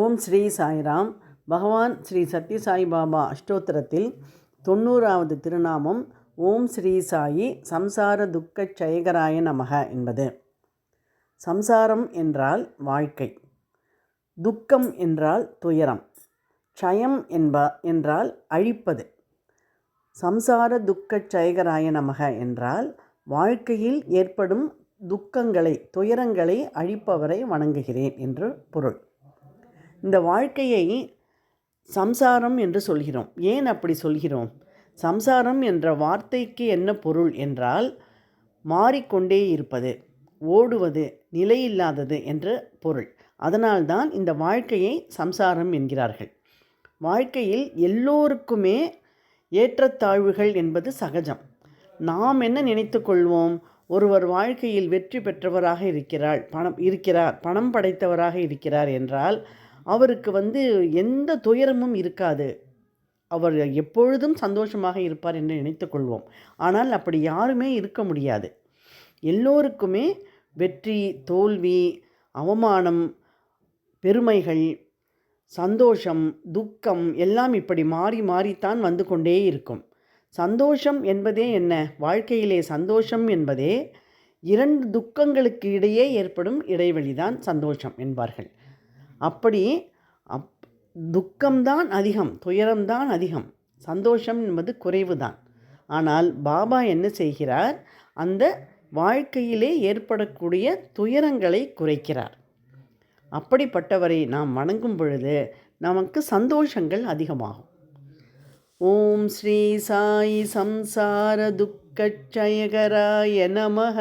ஓம் ஸ்ரீ சாய்ராம். பகவான் ஸ்ரீ சத்யசாய் பாபா அஷ்டோத்திரத்தில் தொண்ணூறாவது திருநாமம் ஓம் ஸ்ரீ சாயி சம்சார துக்க செயகராய நமக என்பது. சம்சாரம் என்றால் வாழ்க்கை. துக்கம் என்றால் துயரம். க்ஷயம் என்ப என்றால் அழிப்பது. சம்சார துக்க செயகராய நமக என்றால் வாழ்க்கையில் ஏற்படும் துக்கங்களை துயரங்களை அழிப்பவரை வணங்குகிறேன் என்று பொருள். இந்த வாழ்க்கையை சம்சாரம் என்று சொல்கிறோம். ஏன் அப்படி சொல்கிறோம்? சம்சாரம் என்ற வார்த்தைக்கு என்ன பொருள் என்றால் மாறிக்கொண்டே இருப்பது ஓடுவது நிலையில்லாதது என்று பொருள். அதனால்தான் இந்த வாழ்க்கையை சம்சாரம் என்கிறார்கள். வாழ்க்கையில் எல்லோருக்குமே ஏற்றத்தாழ்வுகள் என்பது சகஜம். நாம் என்ன நினைத்து கொள்வோம்? ஒருவர் வாழ்க்கையில் வெற்றி பெற்றவராக இருக்கிறாள் பணம் இருக்கிறார் பணம் படைத்தவராக இருக்கிறார் என்றால் அவருக்கு வந்து எந்த துயரமும் இருக்காது. அவர் எப்பொழுதும் சந்தோஷமாக இருப்பார் என்று நினைத்து கொள்வோம். ஆனால் அப்படி யாருமே இருக்க முடியாது. எல்லோருக்குமே வெற்றி தோல்வி அவமானம் பெருமைகள் சந்தோஷம் துக்கம் எல்லாம் இப்படி மாறி மாறித்தான் வந்து கொண்டே இருக்கும். சந்தோஷம் என்பதே என்ன? வாழ்க்கையிலே சந்தோஷம் என்பதே இரண்டு துக்கங்களுக்கு இடையே ஏற்படும் இடைவெளிதான் சந்தோஷம் என்பார்கள். அப்படி அப் துக்கம்தான் அதிகம் துயரம்தான் அதிகம். சந்தோஷம் என்பது குறைவு தான் ஆனால் பாபா என்ன செய்கிறார்? அந்த வாழ்க்கையிலே ஏற்படக்கூடிய துயரங்களை குறைக்கிறார். அப்படிப்பட்டவரை நாம் வணங்கும் பொழுது நமக்கு சந்தோஷங்கள் அதிகமாகும். ஓம் ஸ்ரீ சாயி சம்சார துக்கச்சயகராய நமக